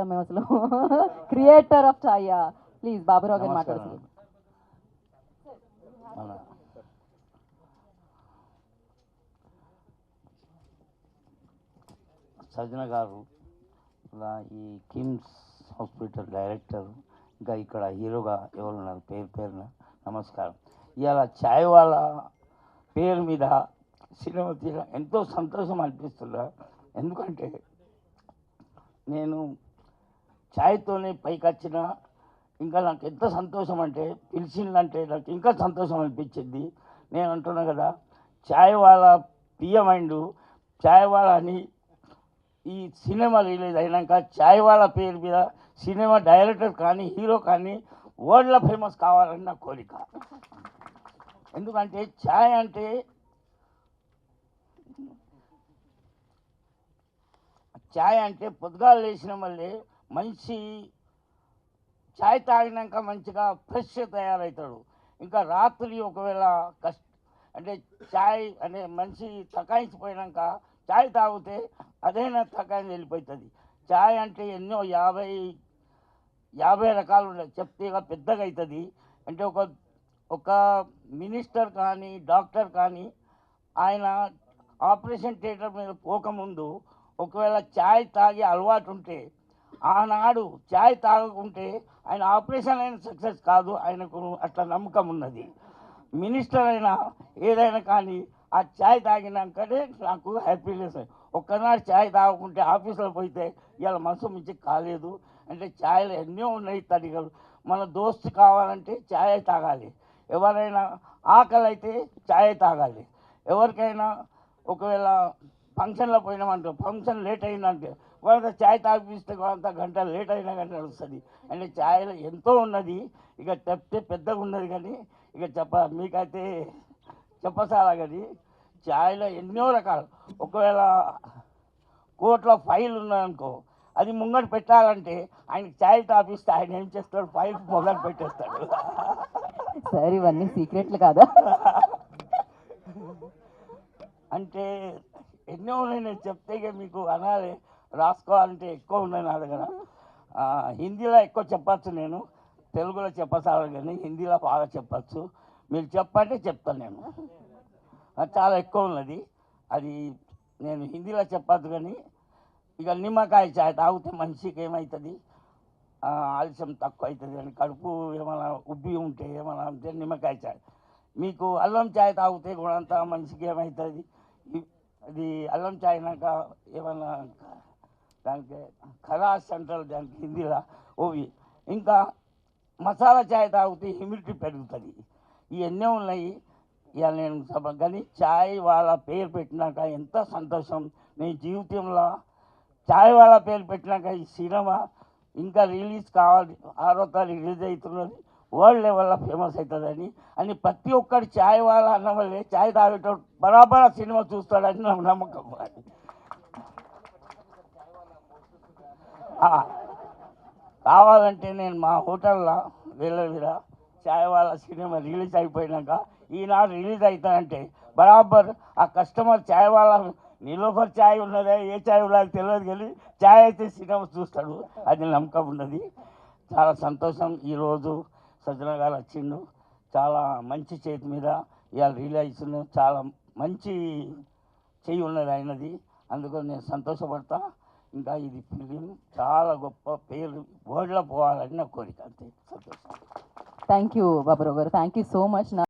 వాళ్ళం మేము అసలు. Creator of Chaya please Baburao garu. మాట్లాడుతుంది సజ్జన గారు ఇలా ఈ కిమ్స్ హాస్పిటల్ డైరెక్టర్ ఇంకా ఇక్కడ హీరోగా ఎవరున్నారు పేరు పేరున నమస్కారం. ఇవాళ ఛాయ్ వాళ్ళ పేరు మీద సినిమా తీయడం ఎంతో సంతోషం అనిపిస్తుందా? ఎందుకంటే నేను ఛాయ్తోనే పైకి వచ్చిన ఇంకా నాకు ఎంత సంతోషం అంటే పిలిచిందంటే నాకు ఇంకా సంతోషం అనిపించింది నేను అంటున్నా కదా ఛాయ్ వాళ్ళ పియమైండు ఛాయ్ వాళ్ళ అని ఈ సినిమా రిలీజ్ అయినాక ఛాయ్ వాళ్ళ పేరు మీద సినిమా డైరెక్టర్ కానీ హీరో కానీ వరల్డ్లో ఫేమస్ కావాలని నా కోరిక. ఎందుకంటే ఛాయ్ అంటే ఛాయ్ అంటే పొద్దుగాలు లేచిన మళ్ళీ మంచి ఛాయ్ తాగినాక మంచిగా ఫ్రెష్ తయారవుతాడు ఇంకా రాత్రి ఒకవేళ కష్ట అంటే ఛాయ్ అనే మనిషి తకాయించిపోయినాక ఛాయ్ తాగితే అదైనా తకాయించి వెళ్ళిపోతుంది ఛాయ్ అంటే ఎన్నో యాభై యాభై రకాలు ఉన్నాయి చెప్తే ఇక పెద్దగా అవుతుంది అంటే ఒక ఒక మినిస్టర్ కానీ డాక్టర్ కానీ ఆయన ఆపరేషన్ థియేటర్ మీద పోకముందు ఒకవేళ ఛాయ్ తాగే అలవాటు ఉంటే ఆనాడు ఛాయ్ తాగకుంటే ఆయన ఆపరేషన్ అయిన సక్సెస్ కాదు ఆయనకు అట్లా నమ్మకం ఉన్నది. మినిస్టర్ అయినా ఏదైనా కానీ ఆ ఛాయ్ తాగినాకనే నాకు హ్యాపీనెస్. ఒక్కనాడు ఛాయ్ తాగకుంటే ఆఫీసులో పోతే ఇవాళ మనసు మించి కాలేదు. అంటే ఛాయ్లు ఎన్నో ఉన్నాయి తడిగలు మన దోస్తు కావాలంటే ఛాయ్ తాగాలి. ఎవరైనా ఆకలి అయితే ఛాయ్ తాగాలి. ఎవరికైనా ఒకవేళ ఫంక్షన్లో పోయినామంటే ఫంక్షన్ లేట్ అయిందంటే వాళ్ళ ఛాయ్ తాగిపిస్తే కొంత గంట లేట్ అయినా కానీ నడుస్తుంది. అంటే ఛాయ్లో ఎంతో ఉన్నది ఇక చెప్తే పెద్దగా ఉన్నది కానీ ఇక చెప్ప మీకైతే చెప్పసాలా కానీ ఛాయ్లో ఎన్నో రకాలు. ఒకవేళ కోర్టులో ఫైల్ ఉన్నదనుకో అది ముంగట పెట్టాలంటే ఆయనకి ఛాయ్ తాపిస్తే ఆయన ఏం చేస్తాడు? ఫైల్ మొదలు పెట్టేస్తాడు. సార్ ఇవన్నీ సీక్రెట్లు కాదా? అంటే ఎన్నో ఉన్నాయి నేను చెప్తే ఇక మీకు అనాలి. రాసుకోవాలంటే ఎక్కువ ఉన్నాయి నా దగ్గర. హిందీలో ఎక్కువ చెప్పచ్చు నేను. తెలుగులో చెప్పసాలి కానీ హిందీలో బాగా చెప్పచ్చు. మీరు చెప్పంటే చెప్తాను నేను. చాలా ఎక్కువ ఉన్నది. అది నేను హిందీలో చెప్పద్దు కానీ ఇక నిమ్మకాయ చాయ్ తాగితే మనిషికి ఏమవుతుంది ఆలస్యం తక్కువ అవుతుంది కానీ కడుపు ఏమైనా ఉబ్బి ఉంటే ఏమైనా ఉంటే నిమ్మకాయ చాయ్. మీకు అల్లం చాయ్ తాగితే కూడా అంత మనిషికి ఏమవుతుంది అది అల్లం చాయ్ నాక ఏమన్నా దానికి ఖరాస్ సెంట్రల్ దానికి హిందీలో ఓవి ఇంకా మసాలా చాయ్ తాగితే హ్యూమిడిటీ పెరుగుతుంది. ఇవన్నీ ఉన్నాయి. ఇక నేను కానీ చాయ్ వాళ్ళ పేరు పెట్టినాక ఎంత సంతోషం. నేను జీవితంలో చాయ్ వాళ్ళ పేరు పెట్టినాక ఈ సినిమా ఇంకా రిలీజ్ కావాలి. ఆరో తారీఖు రిలీజ్ అవుతున్నది. వరల్డ్ లెవెల్లో ఫేమస్ అవుతుందని. అని ప్రతి ఒక్కరు చాయ్ వాళ్ళ అన్న వల్లే చాయ్ తాగేటోడు బరాబర సినిమా చూస్తాడని నాకు నమ్మకం కావాలంటే నేను మా హోటల్లో వెళ్ళవిరా చాయ్ వాళ్ళ సినిమా రిలీజ్ అయిపోయినాక ఈనాడు రిలీజ్ అవుతానంటే బరాబర్ ఆ కస్టమర్ చాయ్ వాళ్ళ నిలోఫర్ చాయ్ ఉన్నదా ఏ చాయ్ ఉన్నది తెలియదు కానీ చాయ్ అయితే సినిమా చూస్తాడు. అది నమ్మకం ఉన్నది. చాలా సంతోషం. ఈరోజు సజ్జన గారు వచ్చిండు. చాలా మంచి చేతి మీద ఇవాళ రిలీజ్ చాలా మంచి చెయ్యి ఉన్నది ఆయనది. అందుకని నేను సంతోషపడతా. ఇంకా ఇది ఫిలిం చాలా గొప్ప పేరు. బోర్డులో పోవాలని నా కోరిక. అంతే. సంతోషం. థ్యాంక్ యూ బాబురావు గారు థ్యాంక్ యూ సో మచ్